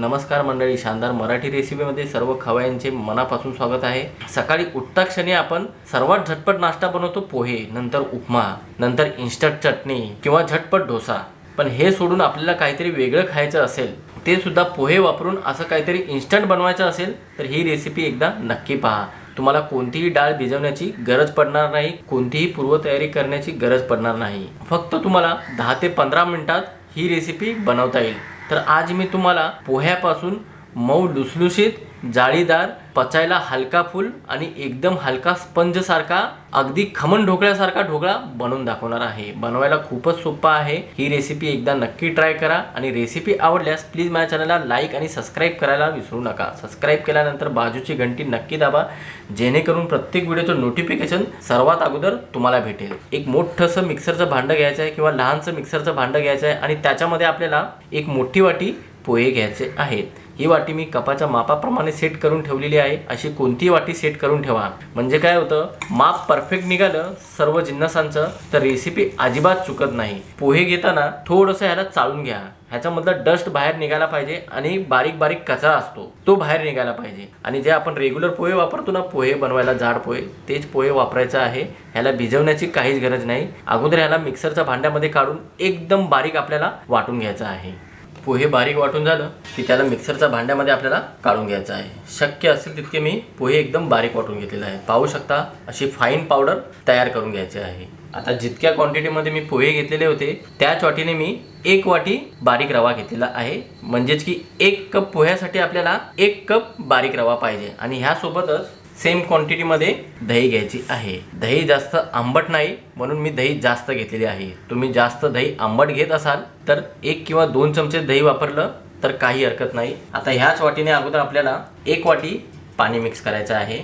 नमस्कार मंडळी शानदार मराठी रेसिपीमध्ये सर्व खवायांचे मनापासून स्वागत आहे. सकाळी उठता क्षणी आपण सर्वात झटपट नाश्ता बनवतो पोहे नंतर उपमा नंतर इन्स्टंट चटणी किंवा झटपट डोसा. पण हे सोडून आपल्याला काहीतरी वेगळं खायचं असेल ते सुद्धा पोहे वापरून असं काहीतरी इन्स्टंट बनवायचं असेल तर ही रेसिपी एकदा नक्की पहा. तुम्हाला कोणतीही डाळ भिजवण्याची गरज पडणार नाही कोणतीही पूर्वतयारी करण्याची गरज पडणार नाही. फक्त तुम्हाला दहा ते पंधरा मिनिटात ही रेसिपी बनवता येईल. तर आज मी तुम्हाला पोह्यापासून मऊ लुसलुशीत जाळीदार पचायला हलका फुल आणि एकदम हलका स्पंजसारखा अगदी खमण ढोकळ्यासारखा ढोकळा बनवून दाखवणार आहे. बनवायला खूपच सोपा आहे. ही रेसिपी एकदा नक्की ट्राय करा आणि रेसिपी आवडल्यास प्लीज माझ्या चॅनलला लाईक आणि सबस्क्राईब करायला विसरू नका. सबस्क्राईब केल्यानंतर बाजूची घंटी नक्की दाबा जेणेकरून प्रत्येक व्हिडिओचं नोटिफिकेशन सर्वात अगोदर तुम्हाला भेटेल. एक मोठंसं मिक्सरचं भांडं घ्यायचं आहे किंवा लहानसं मिक्सरचं भांडं घ्यायचं आहे आणि त्याच्यामध्ये आपल्याला एक मोठी वाटी पोहे घ्यायचे आहेत. ही वाटी मी कपाच्या मापाप्रमाणे सेट करून ठेवलेली आहे. अशी कोणतीही वाटी सेट करून ठेवा. म्हणजे काय होतं? माप परफेक्ट निघालं सर्व जिन्नसांचं तर रेसिपी अजिबात चुकत नाही. पोहे घेताना थोडंसं ह्याला चाळून घ्या. ह्याच्यामधला डस्ट बाहेर निघायला पाहिजे आणि बारीक बारीक कचरा असतो. तो बाहेर निघायला पाहिजे. आणि जे आपण रेग्युलर पोहे वापरतो ना पोहे बनवायला जाड पोहे तेच पोहे वापरायचं आहे. ह्याला भिजवण्याची काहीच गरज नाही. अगोदर ह्याला मिक्सरच्या भांड्यामध्ये काढून एकदम बारीक आपल्याला वाटून घ्यायचं आहे. पोहे बारीक वाटून झालं की त्याला मिक्सरच्या भांड्यामध्ये आपल्याला काढून घ्यायचं आहे. शक्य असेल तितके मी पोहे एकदम बारीक वाटून घेतलेले आहे. पाहू शकता अशी फाईन पावडर तयार करून घ्यायची आहे. आता जितक्या क्वांटिटीमध्ये मी पोहे घेतलेले होते त्याच वाटीने मी एक वाटी बारीक रवा घेतलेला आहे. म्हणजेच की एक कप पोह्यासाठी आपल्याला एक कप बारीक रवा पाहिजे. आणि ह्यासोबतच सेम क्वांटिटीमध्ये दही घ्यायची आहे. दही जास्त आंबट नाही म्हणून मी दही जास्त घेतलेली आहे. तुम्ही जास्त दही आंबट घेत असाल तर एक किंवा दोन चमचे दही वापरलं तर काही हरकत नाही. आता ह्याच वाटीने अगोदर आपल्याला एक वाटी पाणी मिक्स करायचं आहे.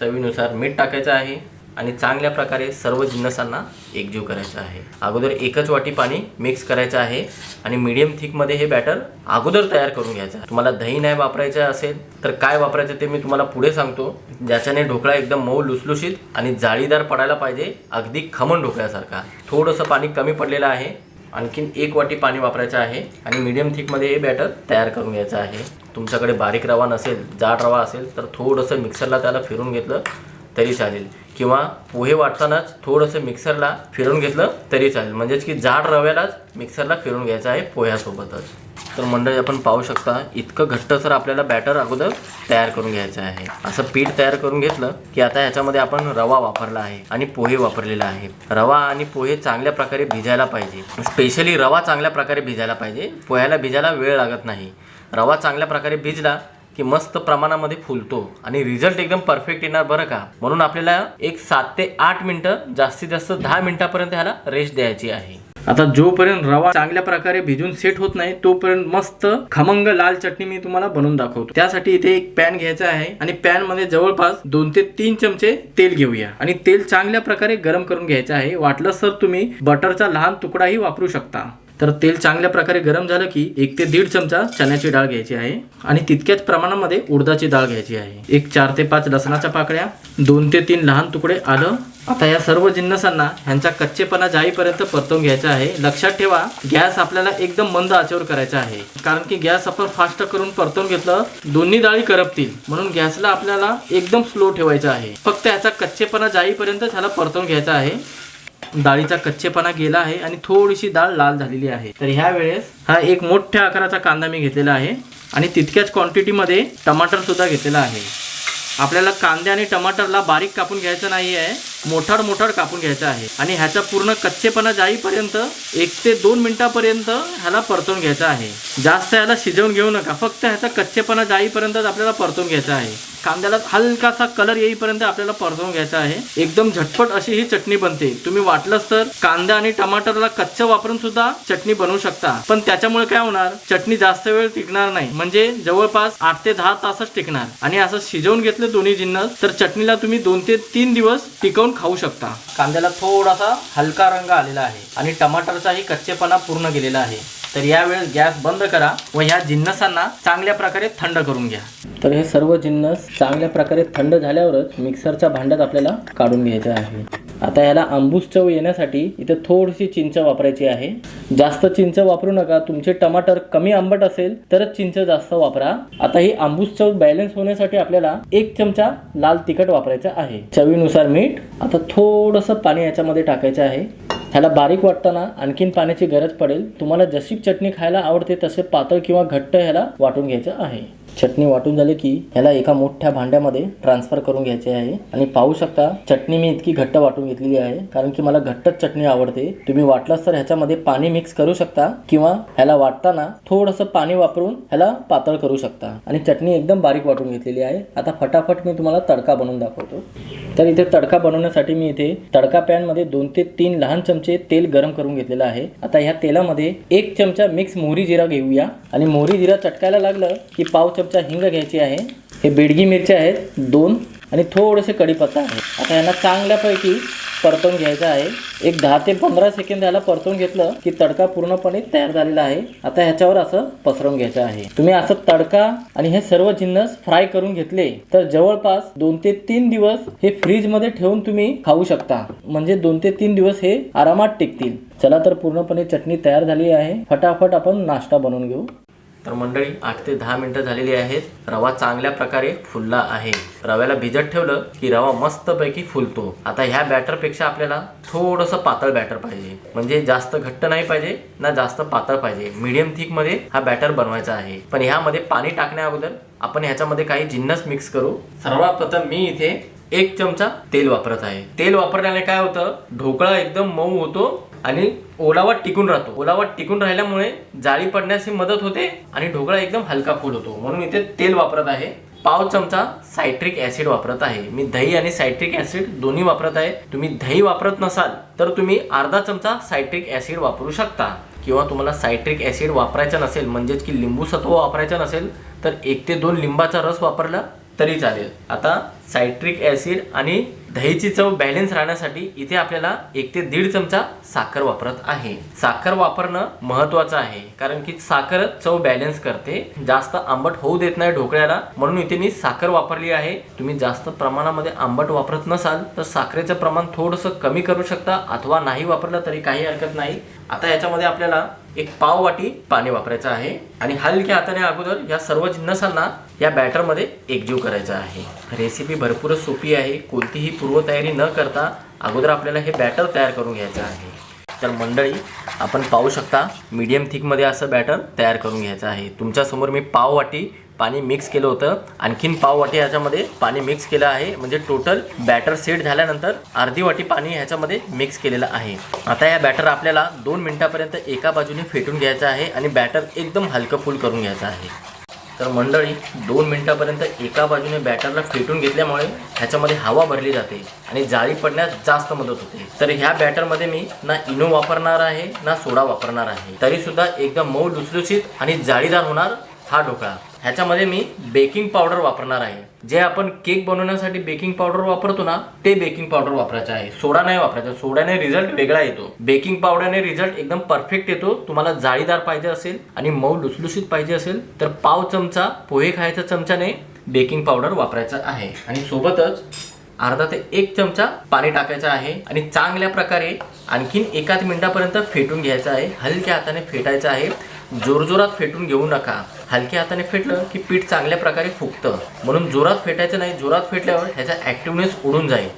चवीनुसार मीठ टाकायचं आहे. आणि चांगल्या प्रकारे सर्व जिन्नसांना एकजीव करायचं आहे. अगोदर एकच वाटी पाणी मिक्स करायचं आहे आणि मीडियम थिकमध्ये हे बॅटर अगोदर तयार करून घ्यायचं आहे. तुम्हाला दही नाही वापरायचं असेल तर काय वापरायचं ते मी तुम्हाला पुढे सांगतो. ज्याच्याने ढोकळा एकदम मऊ लुसलुशीत आणि जाळीदार पडायला पाहिजे अगदी खमण ढोकळ्यासारखा. थोडंसं पाणी कमी पडलेलं आहे. आणखीन एक वाटी पाणी वापरायचं आहे आणि मीडियम थिकमध्ये हे बॅटर तयार करून घ्यायचं आहे. तुमच्याकडे बारीक रवा नसेल जाड रवा असेल तर थोडंसं मिक्सरला त्याला फिरून घेतलं तरी चालेल. किंवा पोहे वाटतानाच थोडंसं मिक्सरला फिरून घेतलं तरी चालेल. म्हणजेच की जाड रव्यालाच मिक्सरला फिरून घ्यायचं आहे पोह्यासोबतच. तर मंडळी आपण पाहू शकता इतकं घट्टसर आपल्याला बॅटर अगोदर तयार करून घ्यायचं आहे. असं पीठ तयार करून घेतलं की आता ह्याच्यामध्ये आपण रवा वापरला आहे आणि पोहे वापरलेला आहे. रवा आणि पोहे चांगल्या प्रकारे भिजायला पाहिजे. स्पेशली रवा चांगल्या प्रकारे भिजायला पाहिजे. पोह्याला भिजायला वेळ लागत नाही. रवा चांगल्या प्रकारे भिजला की मस्त प्रमाणामध्ये फुलतो. आणि रिझल्ट एकदम परफेक्ट येणार बरं का? म्हणून आपल्याला एक सात ते आठ मिनिटं जास्तीत जास्त दहा मिनिटापर्यंत ह्याला रेस्ट द्यायची आहे. आता जोपर्यंत रवा चांगल्या प्रकारे भिजून सेट होत नाही तोपर्यंत मस्त खमंग लाल चटणी मी तुम्हाला बनवून दाखवतो. त्यासाठी इथे एक पॅन घ्यायचा आहे आणि पॅनमध्ये जवळपास दोन ते तीन चमचे तेल घेऊया. आणि तेल चांगल्या प्रकारे गरम करून घ्यायचं आहे. वाटलं तर तुम्ही बटरचा लहान तुकडाही वापरू शकता. तर तेल चांगल्या प्रकारे गरम झालं की एक ते दीड चमचा चण्याची डाळ घ्यायची आहे आणि तितक्याच प्रमाणामध्ये उडदाची डाळ घ्यायची आहे. एक चार ते पाच लसणाच्या पाकळ्या दोन ते तीन लहान तुकडे आलं. आता या सर्व जिन्नसांना ह्यांचा कच्चेपणा जाईपर्यंत परतवून घ्यायचा आहे. लक्षात ठेवा गॅस आपल्याला एकदम मंद आचेवर करायचा आहे. कारण की गॅस आपण फास्ट करून परतवून घेतलं दोन्ही डाळी करपतील. म्हणून गॅसला आपल्याला एकदम स्लो ठेवायचा आहे. फक्त ह्याचा कच्चेपणा जाईपर्यंत ह्याला परतवून घ्यायचा आहे. डाळीचा कच्चेपणा गेला आहे आणि थोडीशी डाळ लाल झालेली आहे. तर ह्या वेळेस हा एक मोठ्या आकाराचा कांदा मी घेतलेला आहे आणि तितक्याच क्वांटिटीमध्ये टमाटर सुद्धा घेतलेला आहे. आपल्याला कांदे आणि टमाटरला बारीक कापून घ्यायचं नाही आहे मोठाड मोठाड कापून घ्यायचं आहे. आणि ह्याचा पूर्ण कच्चेपणा जाईपर्यंत एक ते दोन मिनिटापर्यंत ह्याला परतून घ्यायचा आहे. जास्त ह्याला शिजवून घेऊ नका फक्त ह्याचा कच्चेपणा जाईपर्यंतच आपल्याला परतून घ्यायचा आहे. कांद्याला हलकासा कलर येईपर्यंत आपल्याला परतवून घ्यायचा आहे. एकदम झटपट अशी ही चटणी बनते. तुम्ही वाटलंच तर कांदा आणि टमाटरला कच्चं वापरून सुद्धा चटणी बनवू शकता. पण त्याच्यामुळे काय होणार? चटणी जास्त वेळ टिकणार नाही. म्हणजे जवळपास आठ ते दहा तासच टिकणार. आणि असं शिजवून घेतलं दोन्ही जिन्नस तर चटणीला तुम्ही दोन ते तीन दिवस टिकवून खाऊ शकता. कांद्याला थोडासा हलका रंग आलेला आहे. आणि टमाटरचाही कच्चेपणा पूर्ण गेलेला आहे. तर यावेळेस गॅस बंद करा व ह्या जिन्नसांना चांगल्या प्रकारे थंड करून घ्या. तर हे सर्व जिन्नस चांगल्या प्रकारे थंड झाल्यावरच मिक्सरच्या भांड्यात आपल्याला काढून घ्यायचे आहे. आता ह्याला आंबूस चव येण्यासाठी इथे थोडीशी चिंच वापरायची आहे. जास्त चिंच वापरू नका. तुमचे टमाटर कमी आंबट असेल तरच चिंच जास्त वापरा. आता ही आंबूस चव बॅलन्स होण्यासाठी आपल्याला एक चमचा लाल तिखट वापरायचा आहे. चवीनुसार मीठ आता थोडंसं पाणी याच्यामध्ये टाकायचं आहे. ह्याला बारीक वाटताना आणखीन पाण्याची गरज पडेल. तुम्हाला जशी चटणी खायला आवडते तसे पातळ किंवा घट्ट ह्याला वाटून घ्यायचं आहे. चटणी वाटून झाली की ह्याला एका मोठ्या भांड्यामध्ये ट्रान्सफर करून घ्यायचे आहे. आणि पाहू शकता चटणी मी इतकी घट्ट वाटून घेतलेली आहे कारण की मला घट्टच चटणी आवडते. तुम्ही वाटलास तर ह्याच्यामध्ये पाणी मिक्स करू शकता किंवा ह्याला वाटताना थोडंसं पाणी वापरून ह्याला पातळ करू शकता. आणि चटणी एकदम बारीक वाटून घेतलेली आहे. आता फटाफट मी तुम्हाला तडका बनवून दाखवतो. तर इथे तडका बनवण्यासाठी मी इथे तडका पॅनमध्ये दोन ते तीन लहान चमचे तेल गरम करून घेतलेलं आहे. आता ह्या तेलामध्ये एक चमचा मिक्स मोहरी जिरा घेऊया. आणि मोहरी जिरा चटकायला लागलं की पाव कपचा हिंग घ्यायची आहे. हे बेडगी मिरच्या आहेत दोन आणि थोडेसे कढीपत्ता आहे. आता यांना चांगल्यापैकी परतून घ्यायचं आहे. एक दहा ते पंधरा सेकंद याला परतवून घेतलं की तडका पूर्णपणे तयार झालेला आहे. आता ह्याच्यावर असं पसरवून घ्यायचं आहे. तुम्ही असं तडका आणि हे सर्व जिन्नस फ्राय करून घेतले तर जवळपास दोन ते तीन दिवस हे फ्रीजमध्ये ठेवून तुम्ही खाऊ शकता. म्हणजे दोन ते तीन दिवस हे आरामात टिकतील. चला तर पूर्णपणे चटणी तयार झाली आहे. फटाफट आपण नाश्ता बनवून घेऊ. तर मंडळी आठ ते दहा मिनिटं झालेली आहेत. रवा चांगल्या प्रकारे फुलला आहे. रव्याला भिजत ठेवलं की रवा मस्तपैकी फुलतो. आता ह्या बॅटरपेक्षा आपल्याला थोडंसं पातळ बॅटर पाहिजे. म्हणजे जास्त घट्ट नाही पाहिजे ना जास्त पातळ पाहिजे. मीडियम थिकमध्ये हा बॅटर बनवायचा आहे. पण ह्यामध्ये पाणी टाकण्या अगोदर आपण ह्याच्यामध्ये काही जिन्नस मिक्स करू. सर्वात प्रथम मी इथे एक चमचा तेल वापरत आहे. तेल वापरल्याने काय होतं? ढोकळा एकदम मऊ होतो आणि ओलावा टिकून राहतो. ओलावा टिकून राहिल्यामुळे जाळी पडण्यास मदत होते आणि ढोकळा एकदम हलका फुल होतो. म्हणून इथे तेल वापरत आहे. पाव चमचा सायट्रिक ऍसिड वापरत आहे. मी दही आणि सायट्रिक ऍसिड दोन्ही वापरत आहे. तुम्ही दही वापरत नसाल तर तुम्ही अर्धा चमचा सायट्रिक ऍसिड वापरू शकता. किंवा तुम्हाला सायट्रिक ऍसिड वापरायचं नसेल म्हणजेच की लिंबू सत्व वापरायचं नसेल तर एक ते दोन लिंबाचा रस वापरला तरी चालेल. आता सायट्रिक ॲसिड आणि दहीची चव बॅलन्स राहण्यासाठी इथे आपल्याला एक ते दीड चमचा साखर वापरत आहे. साखर वापरणं महत्वाचं आहे कारण की साखर चव बॅलन्स करते. जास्त आंबट होऊ देत नाही ढोकळ्याला म्हणून इथे मी साखर वापरली आहे. तुम्ही जास्त प्रमाणामध्ये आंबट वापरत नसाल तर साखरेचं प्रमाण थोडंसं कमी करू शकता अथवा नाही वापरलं तरी काही हरकत नाही. आता याच्यामध्ये आपल्याला एक पाव वाटी पाणी वापरायचं आहे आणि हलक्या हाताने अगोदर या सर्व जिन्नसांना या बॅटरमध्ये एकजीव करायचं आहे. रेसिपी भरपूरच सोपी आहे. कोणतीही पूर्वतयारी न करता अगोदर आपल्याला हे बॅटर तयार करून घ्यायचं आहे. तर मंडळी आपण पाहू शकता मीडियम थिकमध्ये असं बॅटर तयार करून घ्यायचं आहे. तुमच्यासमोर मी पाव वाटी पाणी मिक्स केलं होतं. आणखीन पाव वाटी ह्याच्यामध्ये पाणी मिक्स केलं आहे. म्हणजे टोटल बॅटर सेट झाल्यानंतर अर्धी वाटी पाणी ह्याच्यामध्ये मिक्स केलेलं आहे. आता या बॅटर आपल्याला दोन मिनिटापर्यंत एका बाजूने फेटून घ्यायचं आहे आणि बॅटर एकदम हलकं फुल करून घ्यायचं आहे. तर मंडळी दोन मिनिटापर्यंत एका बाजूने बॅटरला फेटून घेतल्यामुळे ह्याच्यामध्ये हवा भरली जाते आणि जाळी पडण्यास जास्त मदत होते. तर ह्या बॅटरमध्ये मी ना इनो वापरणार आहे ना सोडा वापरणार आहे. तरी सुद्धा एकदम मऊ लुसलुसीत आणि जाळीदार होणार हा ढोकळा. ह्याच्यामध्ये मी बेकिंग पावडर वापरणार आहे. जे आपण केक बनवण्यासाठी बेकिंग पावडर वापरतो ना ते बेकिंग पावडर वापरायचं आहे. सोडा नाही वापरायचा. सोड्याने रिझल्ट वेगळा येतो. बेकिंग पावडरने रिझल्ट एकदम परफेक्ट येतो. तुम्हाला जाळीदार पाहिजे असेल आणि मऊ लुसलुसीत पाहिजे असेल तर पाव चमचा पोहे खायच्या चमच्याने बेकिंग पावडर वापरायचं आहे. आणि सोबतच अर्धा ते एक चमचा पाणी टाकायचं आहे आणि चांगल्या प्रकारे आणखीन एकाच मिनिटापर्यंत फेटून घ्यायचं आहे. हलक्या हाताने फेटायचं आहे. जोरजोरात फेटून घेऊ नका. हलक्या हाताने फेटलं की पीठ चांगल्या प्रकारे फुगतं. म्हणून जोरात फेटायचं नाही जोरात फेटल्यावर ह्याचा ॲक्टिवनेस उडून जाईल.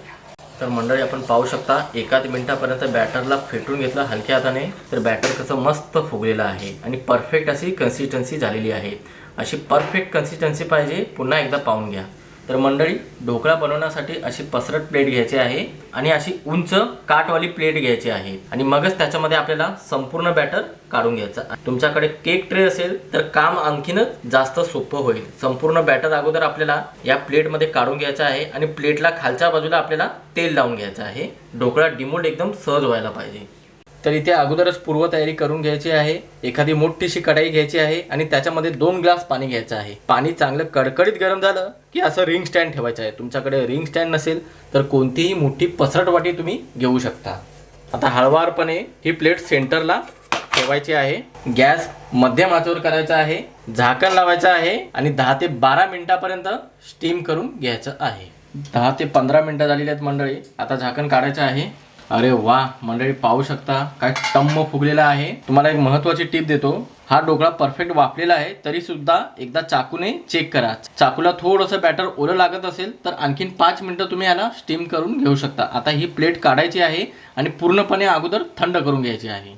तर मंडळी आपण पाहू शकता एकाच मिनिटापर्यंत बॅटरला फेटून घेतलं हलक्या हाताने तर बॅटर कसं मस्त फुगलेलं आहे आणि परफेक्ट अशी कन्सिस्टन्सी झालेली आहे. अशी परफेक्ट कन्सिस्टन्सी पाहिजे पुन्हा एकदा पाहून घ्या. तर मंडळी ढोकळा बनवण्यासाठी अशी पसरट प्लेट घ्यायची आहे आणि अशी उंच काटवाली प्लेट घ्यायची आहे. आणि मगच त्याच्यामध्ये आपल्याला संपूर्ण बॅटर काढून घ्यायचं तुमच्याकडे केक ट्रे असेल तर काम आणखीनच जास्त सोपं होईल. संपूर्ण बॅटर अगोदर आपल्याला या प्लेटमध्ये काढून घ्यायचं आहे आणि प्लेटला खालच्या बाजूला आपल्याला तेल लावून घ्यायचं आहे. ढोकळा डिमोल्ड एकदम सहज व्हायला पाहिजे. तर इथे अगोदरच पूर्वतयारी करून घ्यायची आहे. एखादी मोठीशी कढाई घ्यायची आहे आणि त्याच्यामध्ये दोन ग्लास पाणी घ्यायचं आहे. पाणी चांगलं कडकडीत गरम झालं की असं रिंग स्टँड ठेवायचं आहे. तुमच्याकडे रिंग स्टँड नसेल तर कोणतीही मोठी पसरट वाटी तुम्ही घेऊ शकता. आता हळवारपणे ही प्लेट सेंटरला ठेवायची आहे. गॅस मध्यम आचेवर करायचा आहे. झाकण लावायचं आहे आणि दहा ते बारा मिनिटापर्यंत स्टीम करून घ्यायचं आहे. दहा ते पंधरा मिनटं झालेली आहेत मंडळी. आता झाकण काढायचं आहे. अरे वा मंडळी पाहू शकता काय टम्म फुगलेला आहे. तुम्हाला एक महत्वाची टीप देतो. हा ढोकळा परफेक्ट वापलेला आहे तरी सुद्धा एकदा चाकूने चेक करा. चाकूला थोडंसं बॅटर ओलं लागत असेल तर आणखीन पाच मिनिटं तुम्ही याला स्टीम करून घेऊ शकता. आता ही प्लेट काढायची आहे आणि पूर्णपणे अगोदर थंड करून घ्यायची आहे.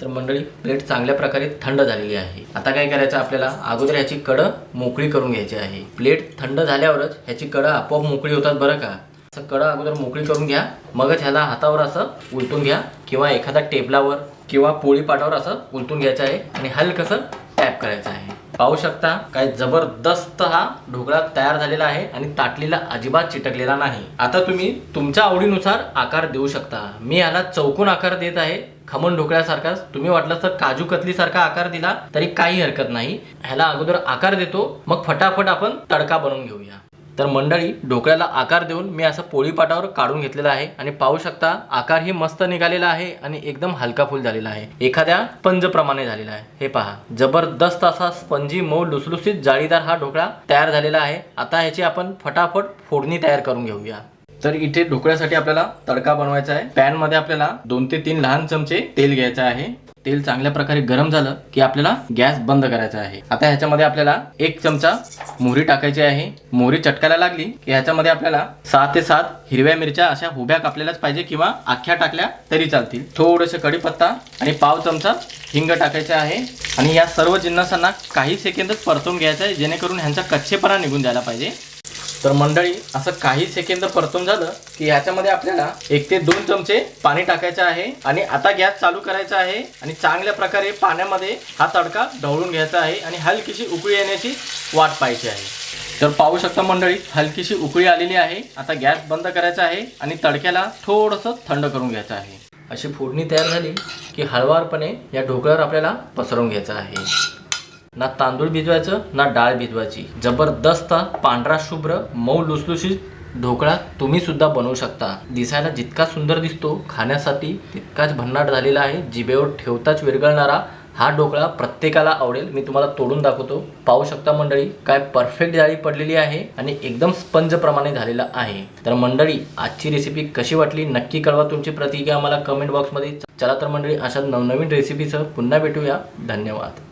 तर मंडळी प्लेट चांगल्या प्रकारे थंड झालेली आहे. आता काय करायचं आपल्याला? अगोदर ह्याची कडं मोकळी करून घ्यायची आहे. प्लेट थंड झाल्यावरच ह्याची कडं आपोआप मोकळी होतात बरं का? असं कडा अगोदर मोकळी करून घ्या. मगच ह्याला हातावर असं उलटून घ्या किंवा एखाद्या टेबलावर किंवा पोळी पाटावर असं उलटून घ्यायचं आहे आणि हलकसं टॅप करायचं आहे. पाहू शकता काय जबरदस्त हा ढोकळा तयार झालेला आहे आणि ताटलीला अजिबात चिटकलेला नाही. आता तुम्ही तुमच्या आवडीनुसार आकार देऊ शकता. मी ह्याला चौकोन आकार देत आहे. खमण ढोकळ्यासारखाच तुम्ही वाटलं तर काजू कतली सारखा आकार दिला तरी काही हरकत नाही. ह्याला अगोदर आकार देतो. मग फटाफट आपण तडका बनवून घेऊया. तर मंडळी ढोकळ्याला आकार देऊन मी असं पोळीपाटावर काढून घेतलेला आहे आणि पाहू शकता आकार ही मस्त निघालेला आहे आणि एकदम हलका फुल झालेला आहे. एखाद्या पंजप्रमाणे झालेला आहे. हे पहा जबरदस्त असा स्पंजी मऊ लुसलुसीत जाळीदार हा ढोकळा तयार झालेला आहे. आता ह्याची आपण फटाफट फोडणी तयार करून घेऊया. तर इथे ढोकळ्यासाठी आपल्याला तडका बनवायचा आहे. पॅनमध्ये आपल्याला दोन ते तीन लहान चमचे तेल घ्यायचं आहे. तेल चांगल्या प्रकारे गरम झालं की आपल्याला गॅस बंद करायचा आहे. आता ह्याच्यामध्ये आपल्याला एक चमचा मोहरी टाकायची आहे. मोहरी चटकायला लागली की ह्याच्यामध्ये आपल्याला सहा ते सात हिरव्या मिरच्या अशा उभ्या कापलेल्याच पाहिजे किंवा आख्या टाकल्या तरी चालतील. थोडंसं कढीपत्ता आणि पाव चमचा हिंग टाकायचे आहे. आणि या सर्व जिन्नसांना काही सेकंदच परतून घ्यायचं आहे जेणेकरून ह्यांचा कच्चेपणा निघून जायला पाहिजे. तर मंडळी असं काही सेकंद परतून झालं की ह्याच्यामध्ये आपल्याला एक ते दोन चमचे पाणी टाकायचं आहे आणि आता गॅस चालू करायचा आहे आणि चांगल्या प्रकारे पाण्यामध्ये हा तडका ढवळून घ्यायचा आहे आणि हलकीशी उकळी येण्याची वाट पाहायची आहे. तर पाहू शकता मंडळी हलकीशी उकळी आलेली आहे. आता गॅस बंद करायचा आहे आणि तडक्याला थोडंसं थंड करून घ्यायचं आहे. अशी फोडणी तयार झाली की हळवारपणे या ढोकळ्यावर आपल्याला पसरवून घ्यायचं आहे. ना तांदूळ भिजवायचं ना डाळ भिजवायची. जबरदस्त पांढरा शुभ्र मऊ लुसलुशीत ढोकळा तुम्ही सुद्धा बनवू शकता. दिसायला जितका सुंदर दिसतो खाण्यासाठी तितकाच भन्नाट झालेला आहे. जिभेवर ठेवताच विरघळणारा हा ढोकळा प्रत्येकाला आवडेल. मी तुम्हाला तोडून दाखवतो. पाहू शकता मंडळी काय परफेक्ट जाळी पडलेली आहे आणि एकदम स्पंज प्रमाणे झालेला आहे. तर मंडळी आजची रेसिपी कशी वाटली? नक्की कळवा तुमची प्रतिक्रिया आम्हाला कमेंट बॉक्समध्ये चला तर मंडळी अशा नवनवीन रेसिपीसह पुन्हा भेटूया. धन्यवाद.